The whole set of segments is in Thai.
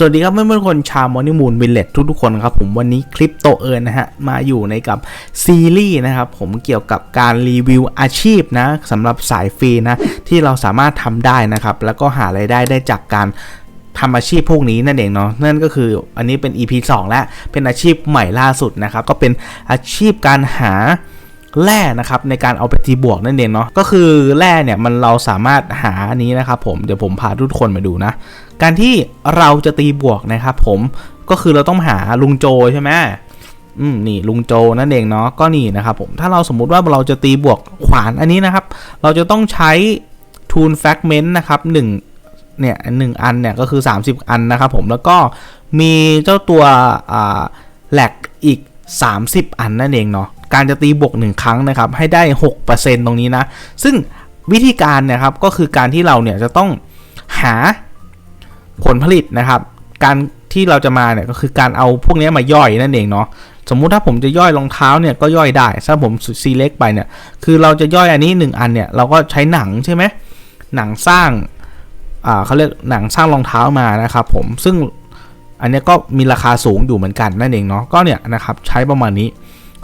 สวัสดีครับเพื่อนๆคนชาวมอนิมูลวิลเลจทุกๆคนครับผมวันนี้คลิปโตเอิร์นนะฮะมาอยู่ในกับซีรีส์นะครับผมเกี่ยวกับการรีวิวอาชีพนะสำหรับสายฟรีนะที่เราสามารถทำได้นะครับแล้วก็หารายได้ได้จากการทำอาชีพพวกนี้นั่นเองเนาะนั่นก็คืออันนี้เป็น EP 2 แล้วเป็นอาชีพใหม่ล่าสุดนะครับก็เป็นอาชีพการหา แร่นะครับในการเอาไปตีบวกนั่นเองเนาะก็คือแร่เนี่ยมันเราสามารถหาอันนี้นะครับผมเดี๋ยวผมพาทุกคนมาดูนะการที่เราจะตีบวกนะครับผมก็คือเราต้องหาลุงโจใช่ไหมอืมนี่ลุงโจนั่นเองเนาะก็นี่นะครับผมถ้าเราสมมุติว่าเราจะตีบวกขวานอันนี้นะครับ เราจะต้องใช้ทูนแฟกเมนต์นะครับหนึ่งเนี่ยหนึ่งอันเนี่ยก็คือ 30 อันนะครับผมแล้วก็มีเจ้าตัวอ่าแหลกอีก 30 อันนั่นเองเนาะ การจะตีบวก 1 ครั้งนะครับ ให้ได้ 6%ตรงนี้นะ ซึ่งวิธีการนะครับก็คือการที่เราเนี่ยจะต้องหาผลผลิตนะครับ การที่เราจะมาเนี่ยก็คือการเอาพวกนี้มาย่อยนั่นเองเนาะสมมุติถ้าผมจะย่อยรองเท้าเนี่ยก็ย่อยได้ ถ้าผมซีเล็กไปเนี่ย คือเราจะย่อยอันนี้ 1 อันเนี่ยเราก็ใช้หนังใช่ไหมหนังสร้างอ่าเขาเรียกหนังสร้างรองเท้ามานะครับผมซึ่งอันนี้ก็มีราคาสูงอยู่เหมือนกันนั่นเองเนาะก็เนี่ยนะครับใช้ประมาณนี้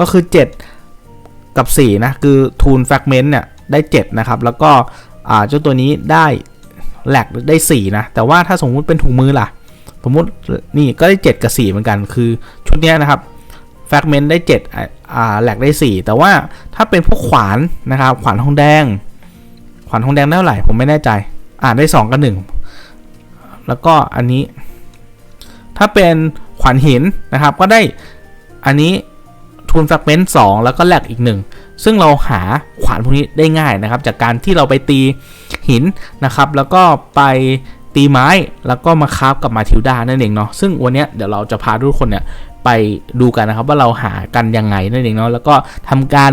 ก็คือ 7 กับ 4 นะ คือทูนแฟกเมนต์เนี่ย ได้ 7 นะครับ แล้วก็เจ้าตัวนี้ได้แหลกได้ 4 นะ แต่ว่าถ้าสมมุติเป็นถุงมือล่ะ สมมตินี่ก็ได้ 7 กับ 4 เหมือนกัน คือชุดนี้นะครับแฟกเมนต์ได้7อ่าแหลกได้ 4 แต่ว่าถ้าเป็นพวกขวานนะครับ ขวานทองแดง ขวานทองแดงได้เท่าไหร่ ผมไม่แน่ใจ อ่าได้ 2 กับ 1 แล้วก็อันนี้ ถ้าเป็นขวานหินนะครับ ก็ได้อันนี้ ทูนแฟกเมนต์2แล้วก็แลกอีกหนึ่งซึ่งเราหาขวานพวกนี้ได้ง่ายนะครับ จากการที่เราไปตีหินนะครับ แล้วก็ไปตีไม้แล้วก็มาคราฟกับมาทิลดานั่นเองเนาะซึ่งวันนี้เดี๋ยวเราจะพาทุกคนเนี่ยไปดูกันนะครับว่าเราหากันยังไงนั่นเองเนาะแล้วก็ทำการ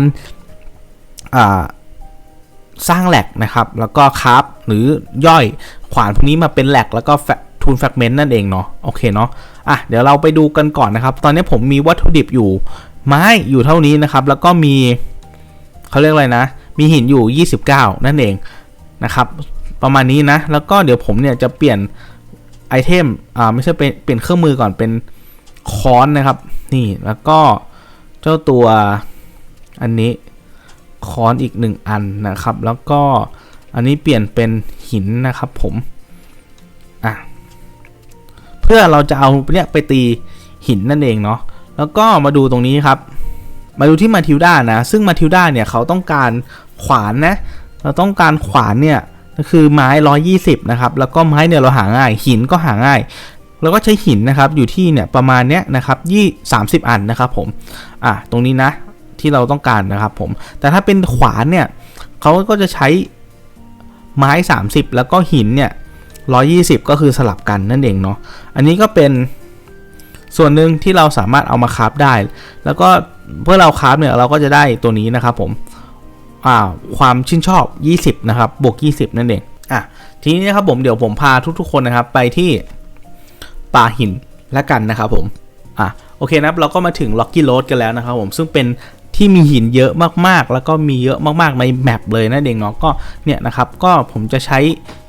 สร้างแหลกนะครับ แล้วก็คราฟหรือย่อยขวานพวกนี้มาเป็นแหลกแล้วก็ทูนแฟกเมนต์นั่นเองเนาะโอเคเนาะอะเดี๋ยวเราไปดูกันก่อนนะครับ ตอนนี้ผมมีวัตถุดิบอยู่ ไม้อยู่เท่านี้นะครับ แล้วก็มีเขาเรียกอะไรนะ มีหินอยู่ 29 นั่นเองนะครับ ประมาณนี้นะ แล้วก็เดี๋ยวผมเนี่ยจะเปลี่ยนไอเทม อ่าไม่ใช่เป็นเปลี่ยนเครื่องมือก่อนเป็นค้อนนะครับ นี่แล้วก็เจ้าตัวอันนี้ค้อนอีกหนึ่งอันนะครับ แล้วก็อันนี้เปลี่ยนเป็นหินนะครับผมอะเพื่อเราจะเอาเนี่ยไปตีหินนั่นเองเนาะ แล้วก็มาดูตรงนี้ครับ มาดูที่มาทิลดานะ ซึ่งมาทิลดาเนี่ยเขาต้องการขวานนะ เราต้องการขวานเนี่ยก็คือไม้ 120 นะครับ แล้วก็ไม้เนี่ยเราหาง่าย หินก็หาง่าย แล้วก็ใช้หินนะครับ อยู่ที่เนี่ยประมาณเนี้ยนะครับยี่สามสิบอันนะครับผม อะตรงนี้นะที่เราต้องการนะครับผม แต่ถ้าเป็นขวานเนี่ยเขาก็จะใช้ไม้ 30 แล้วก็หินเนี่ย120 ก็คือสลับกันนั่นเองเนาะ อันนี้ก็เป็น ส่วนหนึ่งที่เราสามารถเอามาคราฟได้ แล้วก็เพื่อเราคราฟเนี่ยเราก็จะได้ตัวนี้นะครับผมความชื่นชอบ 20 นะครับ บวก 20 นั่นเอง อะ ทีนี้นะครับผม เดี๋ยวผมพาทุกๆคนนะครับ ไปที่ป่าหินแล้วกันนะครับผม อะ โอเคนะครับ เราก็มาถึง Rocky Road กันแล้วนะครับผม ซึ่งเป็นที่มีหินเยอะมากๆ แล้วก็มีเยอะมากๆ ในแมปเลยนั่นเองเนาะ ก็เนี่ยนะครับ ก็ผมจะใช้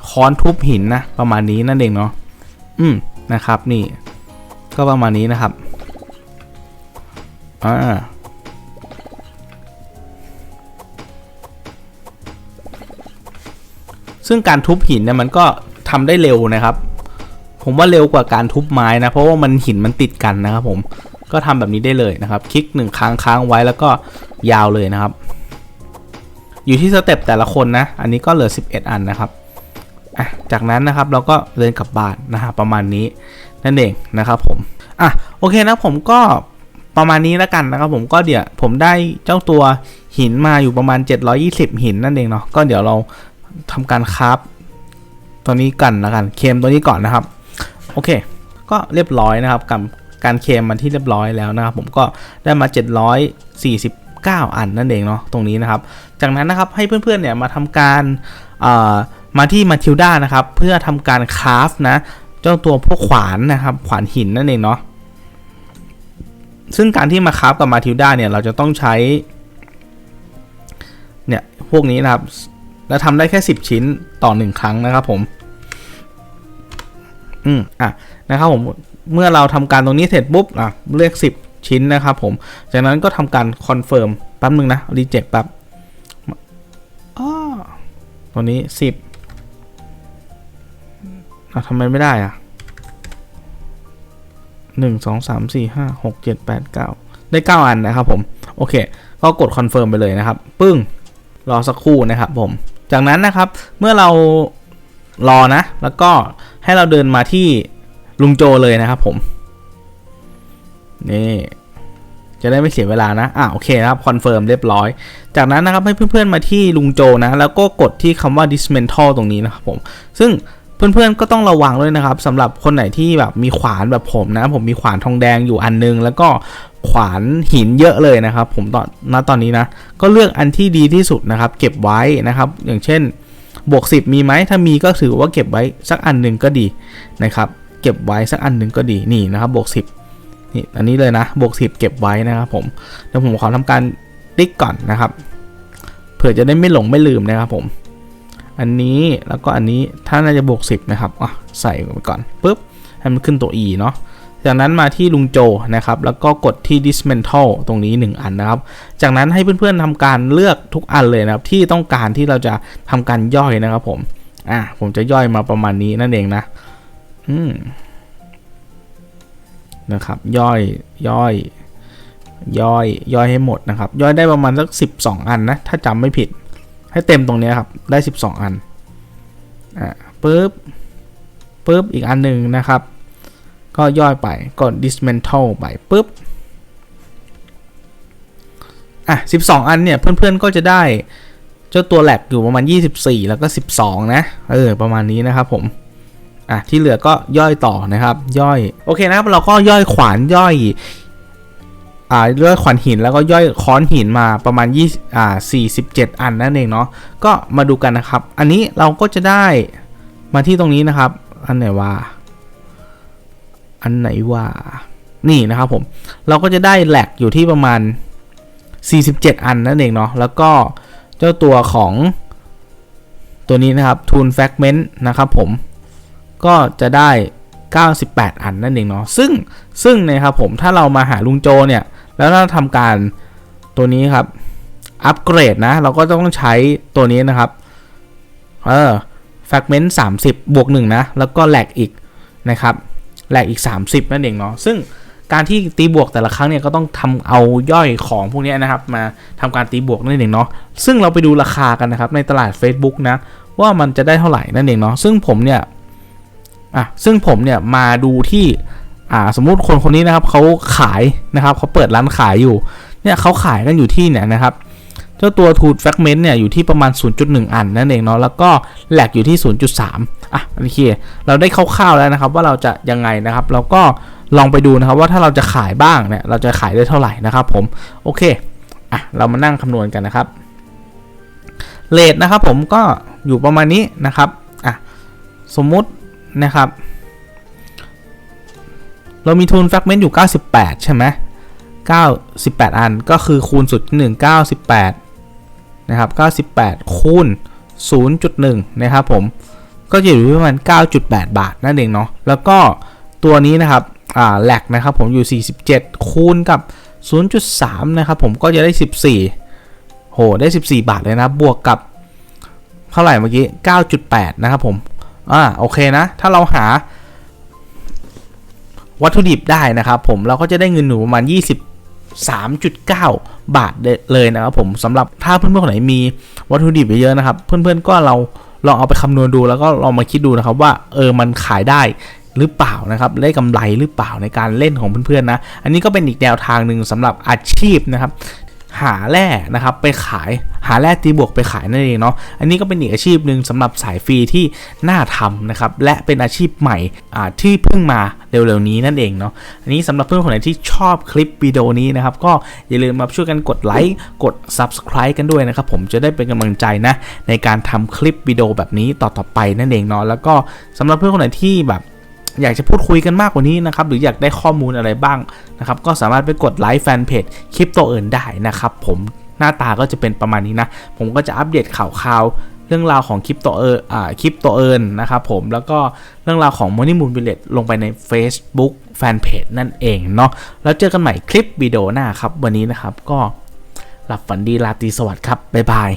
ค้อนทุบหินนะ ประมาณนี้นั่นเองเนาะ อืม นะครับ นี่ ก็ประมาณนี้นะครับอ่าซึ่งการทุบหินเนี่ยมันก็ทำได้เร็วนะครับ ผมว่าเร็วกว่าการทุบไม้นะ เพราะว่ามันหินมันติดกันนะครับผมก็ทำแบบนี้ได้เลยนะครับ คลิกหนึ่งครั้งค้างไว้แล้วก็ยาวเลยนะครับ อยู่ที่สเต็ปแต่ละคนนะ อันนี้ก็เหลือ 11 อันนะครับจากนั้นนะครับเราก็เดินกลับบ้านนะฮะประมาณนี้ นั่นเองนะครับผมอะโอเคนะผมก็ประมาณนี้แล้วกันนะครับผมก็เดี๋ยวผมได้เจ้าตัวหินมาอยู่ประมาณ 720 หินนั่นเองเนาะก็เดี๋ยวเราทำการคราฟตัวนี้กันแล้วกันเคมตัวนี้ก่อนนะครับโอเค ก็เรียบร้อยนะครับกับการเคมมันที่เรียบร้อยแล้วนะครับผมก็ได้มา 749 อันนั่นเองเนาะตรงนี้นะครับ จากนั้นนะครับให้เพื่อนๆเนี่ยมาทำการมาที่มาทิลดานะครับเพื่อทำการคราฟนะ เจ้าตัวพวกขวานนะครับขวานหินนั่นเองเนาะซึ่งการที่มาคราฟกับมาทิลดาเนี่ยเราจะต้องใช้เนี่ยพวกนี้นะครับ แล้วทำได้แค่ 10 ชิ้นต่อ 1 ครั้งนะครับผมอืมอะนะครับผมเมื่อเราทำการตรงนี้เสร็จปุ๊บอะเลือก 10 ชิ้นนะครับผมจากนั้นก็ทำการคอนเฟิร์มแป๊บนึงนะรีเจ็คแป๊บอ้อตัวนี้ 10 อะทำไมไม่ได้อะหนึ่งสองสามสี่ห้าหกเจ็ดแปดเก้าได้เก้าอันนะครับผม โอเค ก็กดคอนเฟิร์มไปเลยนะครับ ปึ้ง รอสักครู่นะครับผม จากนั้นนะครับ เมื่อเรารอนะ แล้วก็ให้เราเดินมาที่ลุงโจเลยนะครับผม นี่ จะได้ไม่เสียเวลานะ อะโอเคนะครับ คอนเฟิร์มเรียบร้อย จากนั้นนะครับให้เพื่อนๆมาที่ลุงโจนะ แล้วก็กดที่คำว่า dismantle ตรงนี้นะครับผม ซึ่ง เพื่อนๆก็ต้องระวังด้วยนะครับสำหรับคนไหนที่แบบมีขวานแบบผมนะ ผมมีขวานทองแดงอยู่อันนึง แล้วก็ขวานหินเยอะเลยนะครับ ผมตอนณตอนนี้นะก็เลือกอันที่ดีที่สุดนะครับ เก็บไว้นะครับ อย่างเช่นบวก 10 มีไหมถ้ามีก็ถือว่าเก็บไว้สักอันหนึ่งก็ดีนะครับ เก็บไว้สักอันหนึ่งก็ดีนี่นะครับบวก 10นี่อันนี้เลยนะบวก 10 เก็บไว้นะครับผมเดี๋ยวผมขอทำการติ๊กก่อนนะครับ เผื่อจะได้ไม่หลงไม่ลืมนะครับผม อันนี้แล้วก็อันนี้ถ้าน่าจะบวก 10 นะครับอะใส่ไปก่อนปุ๊บให้มันขึ้นตัว e เนาะจากนั้นมาที่ลุงโจนะครับ แล้วก็กดที่ dismantle ตรงนี้ 1 อันนะครับ จากนั้นให้เพื่อนๆทำการเลือกทุกอันเลยนะครับ ที่ต้องการที่เราจะทำการย่อยนะครับผมอะผมจะย่อยมาประมาณนี้นั่นเองนะอืมนะครับ ย่อยย่อย ย่อย ย่อยให้หมดนะครับ ย่อยได้ประมาณสัก 12 อันนะ ถ้าจำไม่ผิด ให้เต็มตรงนี้ครับ ได้ 12 อัน อะปึ๊บปึ๊บ อีกอันหนึ่งนะครับ ก็ย่อยไป กด dismantle ไปปุ๊บ อะ 12 อันเนี่ย เพื่อนๆ ก็จะได้เจ้าตัวแหลกอยู่ประมาณ 24 แล้วก็ 12 นะ เออ ประมาณนี้นะครับผม อะ ที่เหลือก็ย่อยต่อนะครับ ย่อย โอเคนะ เราก็ย่อยขวานย่อย อ่าย่อยขวานหินแล้วก็ย่อยค้อนหินมาประมาณ20อ่า47 อันนั่นเองเนาะก็มาดูกันนะครับ อันนี้เราก็จะได้มาที่ตรงนี้นะครับ อันไหนว่า อันไหนว่านี่นะครับผม เราก็จะได้แหลกอยู่ที่ประมาณ 47 อันนั่นเองเนาะแล้วก็เจ้าตัวของตัวนี้นะครับ Tool Fragment นะครับผมก็จะได้ 98 อันนั่นเองเนาะซึ่งซึ่งนะครับผมถ้าเรามาหาลุงโจเนี่ย แล้วเราทำการตัวนี้ครับ อัปเกรดนะ เราก็ต้องใช้ตัวนี้นะครับ เออ Fragment 30 บวก1นะ แล้วก็แหลกอีกนะครับแหลกอีก 30 นั่นเองเนาะ ซึ่งการที่ตีบวกแต่ละครั้งเนี่ยก็ต้องทำเอาย่อยของพวกนี้นะครับ มาทำการตีบวกนั่นเองเนาะซึ่งเราไปดูราคากันนะครับในตลาด Facebook นะว่ามันจะได้เท่าไหร่นั่นเองเนาะซึ่งผมเนี่ยอะซึ่งผมเนี่ยมาดูที่ อ่าสมมุติคนคนนี้นะครับเขาขายนะครับเขาเปิดร้านขายอยู่เนี่ยเขาขายกันอยู่ที่เนี่ยนะครับเจ้าตัว Tool Fragment เนี่ยอยู่ที่ประมาณ 0.1 อันนั่นเองเนาะแล้วก็แหลกอยู่ที่ 0.3 อะโอเคเราได้คร่าวๆแล้วนะครับว่าเราจะยังไงนะครับ เราก็ลองไปดูนะครับว่าถ้าเราจะขายบ้างเนี่ยเราจะขายได้เท่าไหร่นะครับผมโอเคอะเรามานั่งคำนวณกันนะครับเลทนะครับผมก็อยู่ประมาณนี้นะครับอะสมมุตินะครับ เรามีทุน fragment อยู่ 98 ใช่ไหม98 อันก็คือคูณสุด 1 98 นะครับ 98 คูณ 0.1 นะครับผม ก็จะอยู่ที่ประมาณ 9.8 บาทนั่นเองเนาะ แล้วก็ตัวนี้นะครับอ่าแหลกนะครับผมอยู่ 47 คูณกับ 0.3 นะครับผมก็จะได้ 14 โห ได้ 14 บาทเลยนะ บวกกับ เท่าไหร่เมื่อกี้ 9.8 นะครับผม อ่า โอเคนะ ถ้าเราหา วัตถุดิบได้นะครับผมเราก็จะได้เงินหนูประมาณ23.9 บาทเลยนะครับผมสำหรับถ้าเพื่อนๆคนไหนมีวัตถุดิบเยอะๆนะครับ เพื่อนๆก็เราลองเอาไปคำนวณดูแล้วก็ลองมาคิดดูนะครับว่าเออมันขายได้หรือเปล่านะครับได้กำไรหรือเปล่าในการเล่นของเพื่อนๆนะ อันนี้ก็เป็นอีกแนวทางหนึ่งสำหรับอาชีพนะครับ หาแร่นะครับไปขายหาแร่ตีบวกไปขายนั่นเองเนาะอันนี้ก็เป็นอีกอาชีพหนึ่งสำหรับสายฟรีที่น่าทำนะครับและเป็นอาชีพใหม่ที่เพิ่งมาเร็วๆนี้นั่นเองเนาะอันนี้สำหรับเพื่อนคนไหนที่ชอบคลิปวิดีโอนี้นะครับก็อย่าลืมมาช่วยกันกดไลค์กด Subscribe กันด้วยนะครับผมจะได้เป็นกำลังใจนะในการทำคลิปวิดีโอแบบนี้ต่อๆไปนั่นเองเนาะแล้วก็สำหรับเพื่อนคนไหนที่แบบ อยากจะพูดคุยกันมากกว่านี้นะครับ หรืออยากได้ข้อมูลอะไรบ้างนะครับ ก็สามารถไปกดไลค์แฟนเพจคลิปโตเอินได้นะครับ ผมหน้าตาก็จะเป็นประมาณนี้นะ ผมก็จะอัปเดตข่าวๆเรื่องราวของคริปโตเอออ่าคริปโตเอินนะครับผมแล้วก็เรื่องราวของ Money Moon v i l l a g ลงไปใน Facebook Fanpage นั่นเองเนาะแล้วเจอกันใหม่คลิปวิดีโอหน้าครับ วันนี้นะครับก็หลับฝันดีราตรีสวัสดิ์ครับ บ๊ายบาย